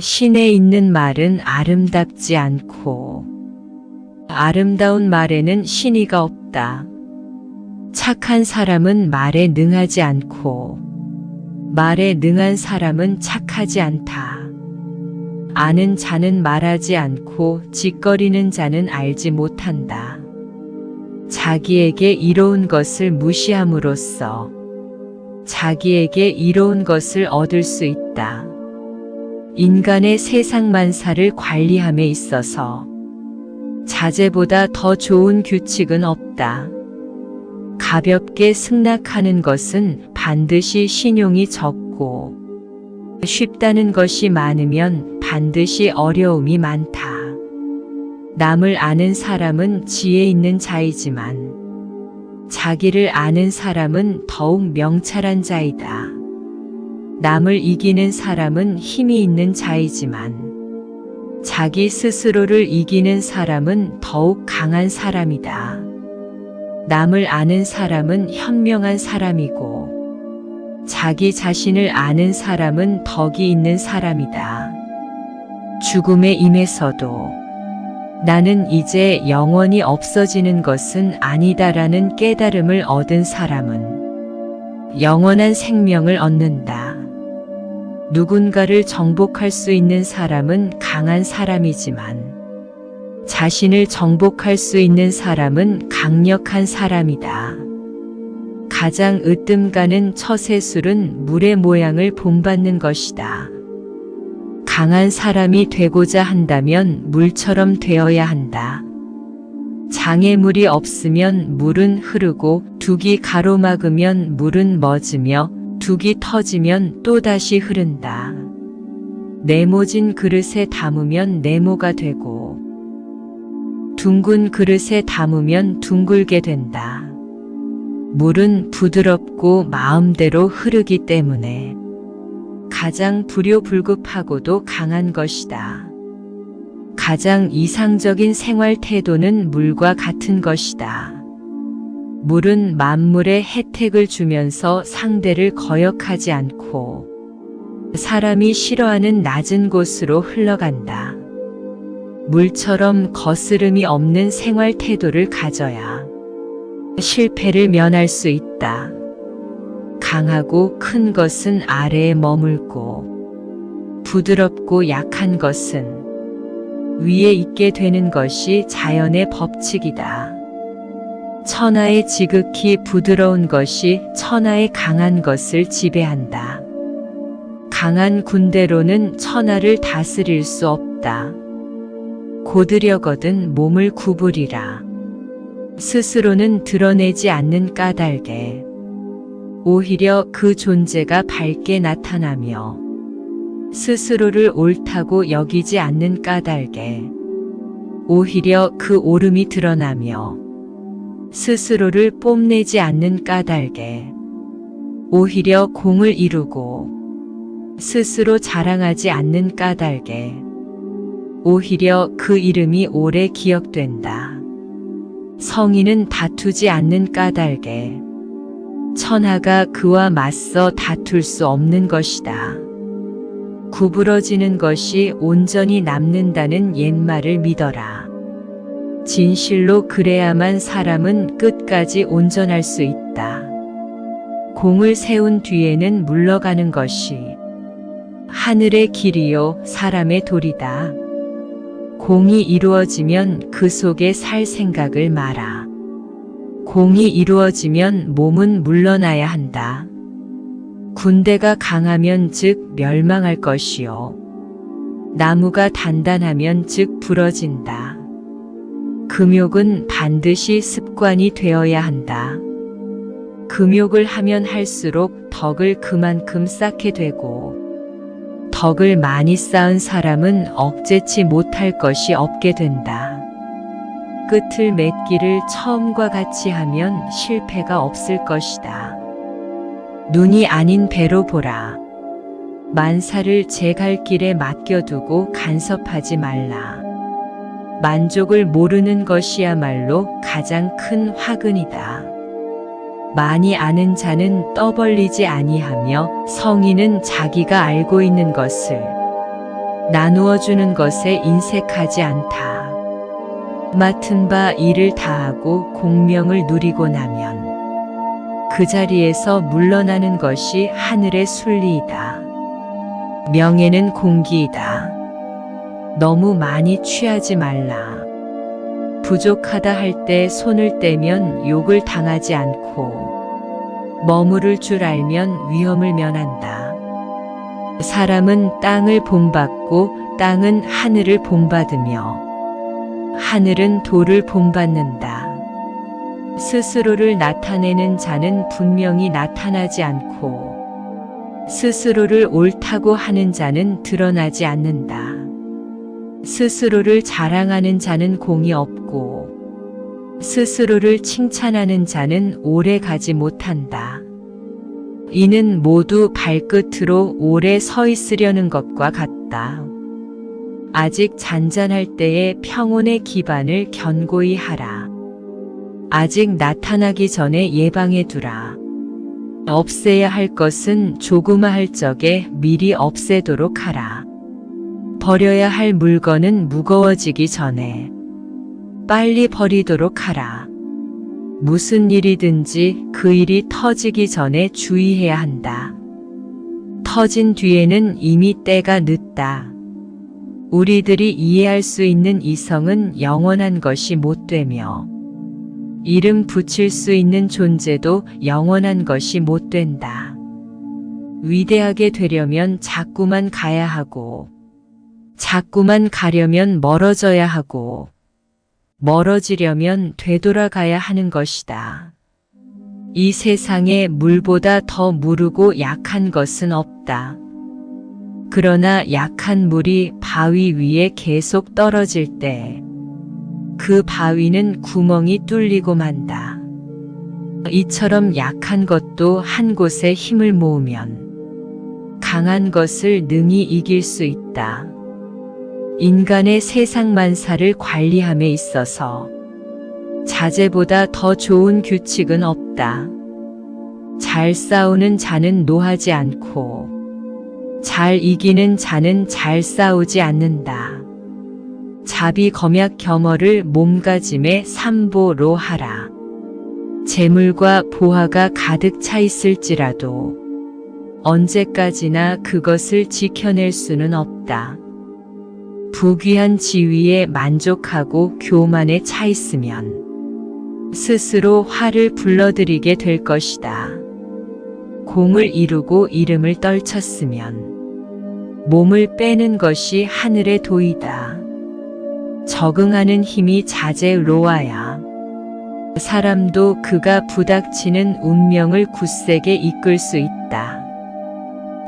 신에 있는 말은 아름답지 않고 아름다운 말에는 신의가 없다. 착한 사람은 말에 능하지 않고 말에 능한 사람은 착하지 않다. 아는 자는 말하지 않고 짓거리는 자는 알지 못한다. 자기에게 이로운 것을 무시함으로써 자기에게 이로운 것을 얻을 수 있다. 인간의 세상 만사를 관리함에 있어서 자제보다 더 좋은 규칙은 없다. 가볍게 승낙하는 것은 반드시 신용이 적고 쉽다는 것이 많으면 반드시 어려움이 많다. 남을 아는 사람은 지혜 있는 자이지만 자기를 아는 사람은 더욱 명찰한 자이다. 남을 이기는 사람은 힘이 있는 자이지만 자기 스스로를 이기는 사람은 더욱 강한 사람이다. 남을 아는 사람은 현명한 사람이고 자기 자신을 아는 사람은 덕이 있는 사람이다. 죽음에 임해서도 나는 이제 영원히 없어지는 것은 아니다라는 깨달음을 얻은 사람은 영원한 생명을 얻는다. 누군가를 정복할 수 있는 사람은 강한 사람이지만 자신을 정복할 수 있는 사람은 강력한 사람이다. 가장 으뜸 가는 처세술은 물의 모양을 본받는 것이다. 강한 사람이 되고자 한다면 물처럼 되어야 한다. 장애물이 없으면 물은 흐르고 둑이 가로막으면 물은 멎으며 둑이 터지면 또다시 흐른다. 네모진 그릇에 담으면 네모가 되고 둥근 그릇에 담으면 둥글게 된다. 물은 부드럽고 마음대로 흐르기 때문에 가장 불효불급하고도 강한 것이다. 가장 이상적인 생활 태도는 물과 같은 것이다. 물은 만물에 혜택을 주면서 상대를 거역하지 않고 사람이 싫어하는 낮은 곳으로 흘러간다. 물처럼 거스름이 없는 생활 태도를 가져야 실패를 면할 수 있다. 강하고 큰 것은 아래에 머물고 부드럽고 약한 것은 위에 있게 되는 것이 자연의 법칙이다. 천하의 지극히 부드러운 것이 천하의 강한 것을 지배한다. 강한 군대로는 천하를 다스릴 수 없다. 고드려거든 몸을 구부리라. 스스로는 드러내지 않는 까닭에 오히려 그 존재가 밝게 나타나며 스스로를 옳다고 여기지 않는 까닭에 오히려 그 옳음이 드러나며 스스로를 뽐내지 않는 까닭에 오히려 공을 이루고 스스로 자랑하지 않는 까닭에 오히려 그 이름이 오래 기억된다. 성인은 다투지 않는 까닭에 천하가 그와 맞서 다툴 수 없는 것이다. 구부러지는 것이 온전히 남는다는 옛말을 믿어라. 진실로 그래야만 사람은 끝까지 온전할 수 있다. 공을 세운 뒤에는 물러가는 것이 하늘의 길이요 사람의 돌이다. 공이 이루어지면 그 속에 살 생각을 마라. 공이 이루어지면 몸은 물러나야 한다. 군대가 강하면 즉 멸망할 것이요. 나무가 단단하면 즉 부러진다. 금욕은 반드시 습관이 되어야 한다. 금욕을 하면 할수록 덕을 그만큼 쌓게 되고, 덕을 많이 쌓은 사람은 억제치 못할 것이 없게 된다. 끝을 맺기를 처음과 같이 하면 실패가 없을 것이다. 눈이 아닌 배로 보라. 만사를 제 갈 길에 맡겨두고 간섭하지 말라. 만족을 모르는 것이야말로 가장 큰 화근이다. 많이 아는 자는 떠벌리지 아니하며 성인은 자기가 알고 있는 것을 나누어 주는 것에 인색하지 않다. 맡은 바 일을 다하고 공명을 누리고 나면 그 자리에서 물러나는 것이 하늘의 순리이다. 명예는 공기이다. 너무 많이 취하지 말라. 부족하다 할 때 손을 떼면 욕을 당하지 않고 머무를 줄 알면 위험을 면한다. 사람은 땅을 본받고 땅은 하늘을 본받으며 하늘은 돌을 본받는다. 스스로를 나타내는 자는 분명히 나타나지 않고 스스로를 옳다고 하는 자는 드러나지 않는다. 스스로를 자랑하는 자는 공이 없고 스스로를 칭찬하는 자는 오래 가지 못한다. 이는 모두 발끝으로 오래 서 있으려는 것과 같다. 아직 잔잔할 때에 평온의 기반을 견고히 하라. 아직 나타나기 전에 예방해 두라. 없애야 할 것은 조그마할 적에 미리 없애도록 하라. 버려야 할 물건은 무거워지기 전에 빨리 버리도록 하라. 무슨 일이든지 그 일이 터지기 전에 주의해야 한다. 터진 뒤에는 이미 때가 늦다. 우리들이 이해할 수 있는 이성은 영원한 것이 못 되며 이름 붙일 수 있는 존재도 영원한 것이 못 된다. 위대하게 되려면 자꾸만 가야 하고 자꾸만 가려면 멀어져야 하고 멀어지려면 되돌아가야 하는 것이다. 이 세상에 물보다 더 무르고 약한 것은 없다. 그러나 약한 물이 바위 위에 계속 떨어질 때 그 바위는 구멍이 뚫리고 만다. 이처럼 약한 것도 한 곳에 힘을 모으면 강한 것을 능히 이길 수 있다. 인간의 세상 만사를 관리함에 있어서 자제보다 더 좋은 규칙은 없다. 잘 싸우는 자는 노하지 않고 잘 이기는 자는 잘 싸우지 않는다. 자비 검약 겸허를 몸가짐에 삼보로 하라. 재물과 보화가 가득 차 있을지라도 언제까지나 그것을 지켜낼 수는 없다. 부귀한 지위에 만족하고 교만에 차 있으면 스스로 화를 불러들이게 될 것이다. 공을 이루고 이름을 떨쳤으면 몸을 빼는 것이 하늘의 도이다. 적응하는 힘이 자제로와야 사람도 그가 부닥치는 운명을 굳세게 이끌 수 있다.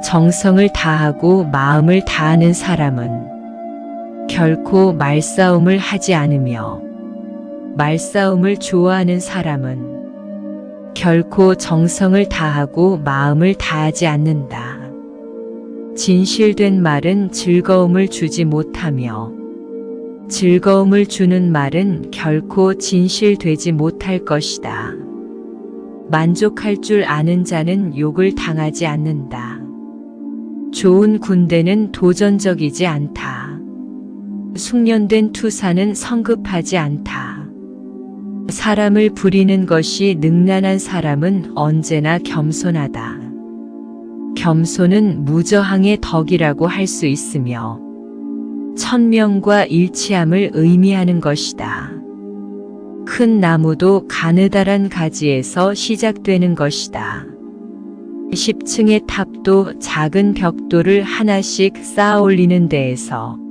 정성을 다하고 마음을 다하는 사람은 결코 말싸움을 하지 않으며 말싸움을 좋아하는 사람은 결코 정성을 다하고 마음을 다하지 않는다. 진실된 말은 즐거움을 주지 못하며 즐거움을 주는 말은 결코 진실되지 못할 것이다. 만족할 줄 아는 자는 욕을 당하지 않는다. 좋은 군대는 도전적이지 않다. 숙련된 투사는 성급하지 않다. 사람을 부리는 것이 능란한 사람은 언제나 겸손하다. 겸손은 무저항의 덕이라고 할 수 있으며 천명과 일치함을 의미하는 것이다. 큰 나무도 가느다란 가지에서 시작되는 것이다. 10층의 탑도 작은 벽돌을 하나씩 쌓아 올리는 데에서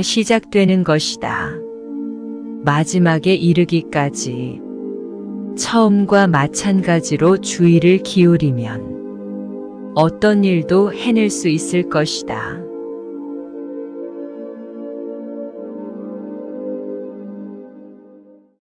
시작되는 것이다. 마지막에 이르기까지 처음과 마찬가지로 주의를 기울이면 어떤 일도 해낼 수 있을 것이다.